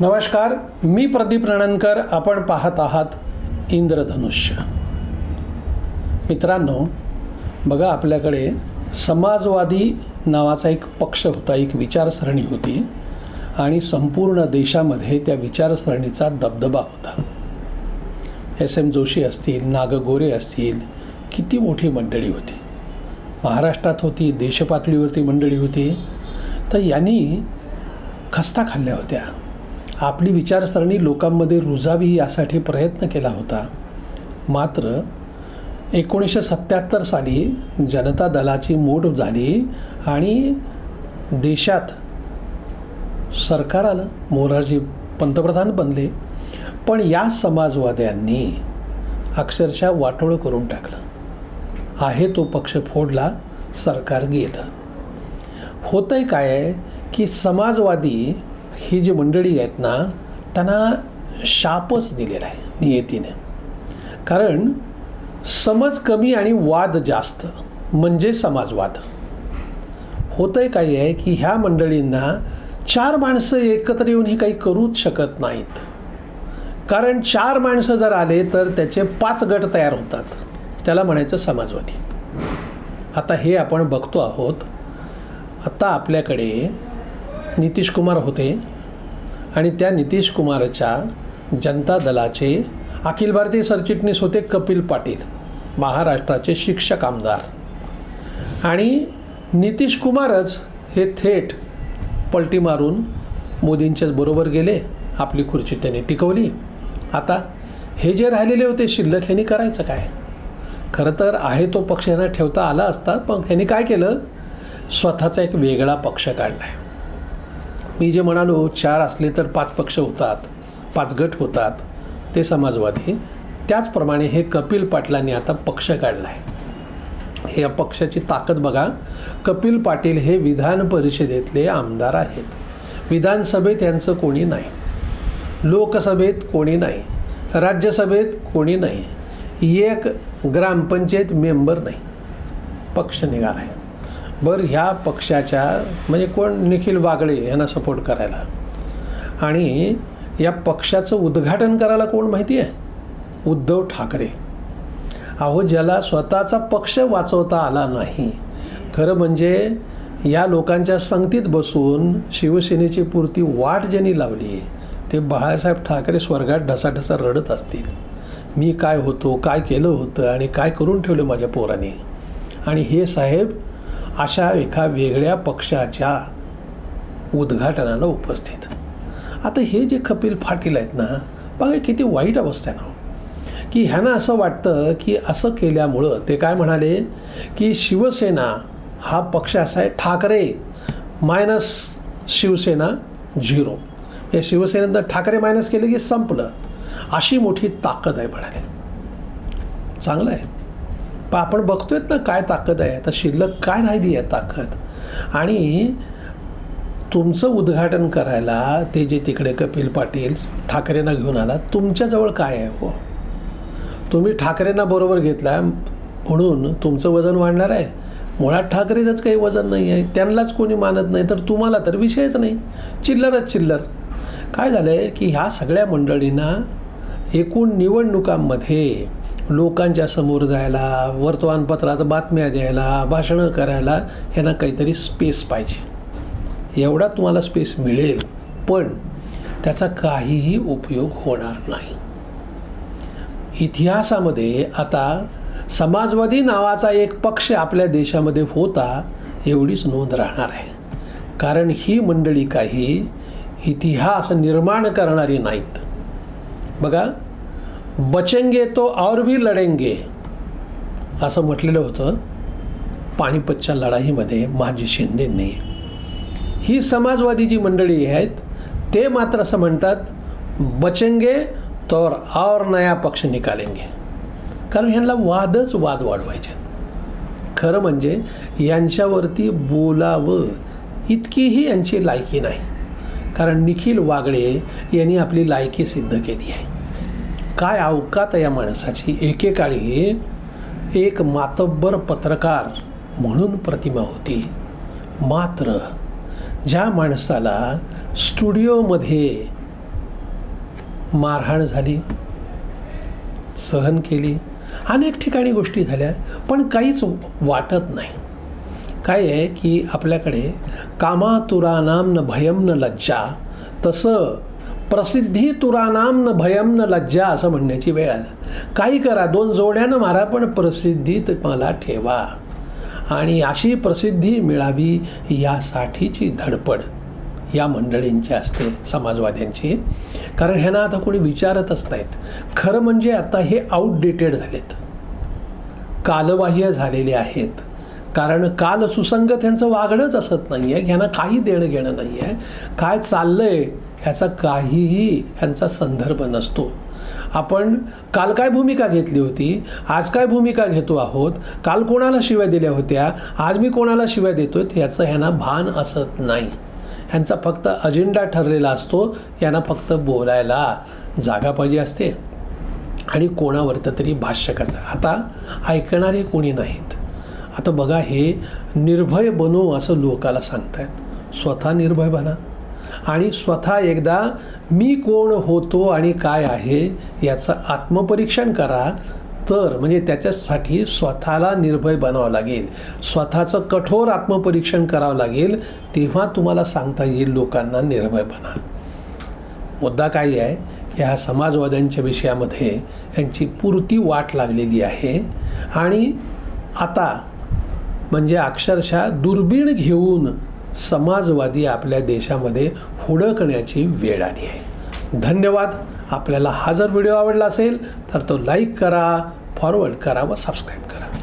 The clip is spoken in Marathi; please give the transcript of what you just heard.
नमस्कार मी प्रदीप रणनकर आपण पाहत आहात इंद्रधनुष्य. मित्रांनो बघा आपल्याकडे समाजवादी नावाचा एक पक्ष होता एक विचारसरणी होती आणि संपूर्ण देशामध्ये त्या विचारसरणीचा दबदबा होता. एस एम जोशी असतील नागगोरे असतील किती मोठी मंडळी होती. महाराष्ट्रात होती देशपातळीवरती मंडळी होती. तर यांनी खस्ता खाल्ल्या होत्या. आपली विचारसरणी लोकांमध्ये रुजावी यासाठी प्रयत्न केला होता. मात्र एकोणीसशे सत्त्याहत्तर साली जनता दलाची मोड झाली आणि देशात सरकार आलं मोरारजी पंतप्रधान बनले. पण या समाजवाद्यांनी अक्षरशः वाटोळं करून टाकलं. आहे तो पक्ष फोडला सरकार गेलं. होतंय काय आहे की समाजवादी ही जी मंडळी आहेत ना त्यांना शापच दिलेला आहे नियतीने. कारण समज कमी आणि वाद जास्त म्हणजे समाजवाद. होतं आहे काय आहे की ह्या मंडळींना चार माणसं एकत्र येऊन हे काही करूच शकत नाहीत. कारण चार माणसं जर आले तर त्याचे पाच गट तयार होतात. त्याला म्हणायचं समाजवादी. आता हे आपण बघतो आहोत. आता आपल्याकडे नितीश कुमार होते आणि त्या नितीश कुमारच्या जनता दलाचे अखिल भारतीय सरचिटणीस होते कपिल पाटील महाराष्ट्राचे शिक्षक आमदार. आणि नितीश कुमारच हे थेट पलटी मारून मोदींच्याच बरोबर गेले आपली खुर्ची त्यांनी टिकवली. आता हे जे राहिलेले होते शिल्लक ह्यांनी करायचं काय? खरं तर आहे तो पक्ष यांना ठेवता आला असता पण ह्यांनी काय केलं? स्वतःचा एक वेगळा पक्ष काढला आहे मी जे म्हणालो चार असले तर पाच पक्ष होतात पाच गट होतात ते समाजवादी. त्याचप्रमाणे हे कपिल पाटलांनी आता पक्ष काढला आहे या पक्षाची ताकद बघा. कपिल पाटील हे विधान परिषदेतले आमदार आहेत. विधानसभेत यांचं कोणी नाही. लोकसभेत कोणी नाही. राज्यसभेत कोणी नाही. एक ग्रामपंचायत मेंबर नाही. पक्ष निघाला आहे बरं ह्या पक्षाच्या म्हणजे कोण? निखिल वागळे यांना सपोर्ट करायला. आणि या पक्षाचं उद्घाटन करायला कोण माहिती आहे? उद्धव ठाकरे. अहो ज्याला स्वतःचा पक्ष वाचवता आला नाही खरं म्हणजे या लोकांच्या संगतीत बसून शिवसेनेची पुरती वाट ज्यांनी लावली ते बाळासाहेब ठाकरे स्वर्गात ढसाढसा रडत असतील. मी काय होतो काय केलं होतं आणि काय करून ठेवलं माझ्या पोराने? आणि हे साहेब अशा एका वेगळ्या पक्षाच्या उद्घाटनाला उपस्थित. आता हे जे कपिल फाटील आहेत ना बघा किती वाईट अवस्था ना हो. की ह्यांना असं वाटतं की असं केल्यामुळं ते काय म्हणाले? की शिवसेना हा पक्ष असा आहे ठाकरे मायनस शिवसेना झिरो. या शिवसेनेनं ठाकरे मायनस केले की संपलं. अशी मोठी ताकद आहे म्हणाले. चांगलं आहे. पण आपण बघतोय ना काय ताकद आहे. आता शिल्लक काय राहिली आहे ताकद? आणि तुमचं उद्घाटन करायला ते जे तिकडे कपिल पाटील ठाकरेंना घेऊन आला तुमच्याजवळ काय आहे हो? तुम्ही ठाकरेंना बरोबर घेतला म्हणून तुमचं वजन वाढणार आहे. मुळात ठाकरेचंच काही वजन नाही आहे त्यांनाच कोणी मानत नाही तर तुम्हाला तर विषयच नाही. चिल्लरच चिल्लर. काय झालं आहे की ह्या सगळ्या मंडळींना एकूण निवडणुकांमध्ये लोकांच्या समोर जायला वर्तमानपत्रात बातम्या द्यायला भाषणं करायला ह्यांना काहीतरी स्पेस पाहिजे. एवढा तुम्हाला स्पेस मिळेल पण त्याचा काहीही उपयोग होणार नाही. इतिहासामध्ये आता समाजवादी नावाचा एक पक्ष आपल्या देशामध्ये होता एवढीच नोंद राहणार आहे. कारण ही मंडळी काही इतिहास निर्माण करणारी नाहीत. बघा बचेंगे तो और भी लढेंगे असं म्हटलेलं होतं. पानिपतच्या लढाईमध्ये माजी शिंदेंनी ही समाजवादी जी मंडळी आहेत ते मात्र असं म्हणतात बचेंगे तर और नया पक्ष निकालेंगे. कारण ह्यांना वादच वाद वाढवायचे खरं म्हणजे यांच्यावरती बोलावं इतकीही यांची लायकी नाही. कारण निखिल वागळे यांनी आपली लायकी सिद्ध केली आहे. काय अवकात या माणसाची? एकेकाळी एक मातब्बर पत्रकार म्हणून प्रतिमा होती. मात्र ज्या माणसाला स्टुडिओमध्ये मारहाण झाली सहन केली अनेक ठिकाणी गोष्टी झाल्या पण काहीच वाटत नाही. काय आहे की आपल्याकडे कामातुरानाम न भयम न लज्जा तसं प्रसिद्धी तुरानाम न भयम न लज्जा असं म्हणण्याची वेळ आली. काही करा दोन जोड्यानं मारा पण प्रसिद्धीत मला ठेवा. आणि अशी प्रसिद्धी मिळावी यासाठीची धडपड या मंडळींची असते समाजवाद्यांची. कारण ह्यांना आता कोणी विचारतच नाहीत. खरं म्हणजे आता हे आउटडेटेड झालेत. कालबाह्य झालेले आहेत. कारण काल सुसंगत ह्यांचं वागणंच असत नाही आहे ह्यांना काही देणं घेणं नाही आहे काय चाललं आहे ह्याचा काहीही ह्यांचा संदर्भ नसतो. आपण काल काय भूमिका घेतली होती? आज काय भूमिका घेतो आहोत? काल कोणाला शिव्या दिल्या होत्या? आज मी कोणाला शिव्या देतो आहे याचं ह्यांना भान असत नाही. ह्यांचा फक्त अजेंडा ठरलेला असतो. यांना फक्त बोलायला जागा पाहिजे असते. आणि कोणावरतं तरी भाष्य करतात. आता ऐकणारे कोणी नाहीत. आता बघा हे निर्भय बनू असं लोकाला सांगतायत. स्वतः निर्भय बना. आणि स्वतः एकदा मी कोण होतो आणि काय आहे याचं आत्मपरीक्षण करा. तर म्हणजे त्याच्यासाठी स्वतःला निर्भय बनावं लागेल. स्वतःचं कठोर आत्मपरीक्षण करावं लागेल. तेव्हा तुम्हाला सांगता येईल लोकांना निर्भय बना मुद्दा काय आहे? की ह्या समाजवाद्यांच्या विषयामध्ये यांची पुरती वाट लागलेली आहे. आणि आता म्हणजे अक्षरशः दुर्बीण घेऊन समाजवादी आपल्या देशामध्ये हुडकण्याची वेळ आली आहे. धन्यवाद. आपल्याला हा जर व्हिडिओ आवडला असेल तर तो लाईक करा फॉरवर्ड करा व सबस्क्राईब करा.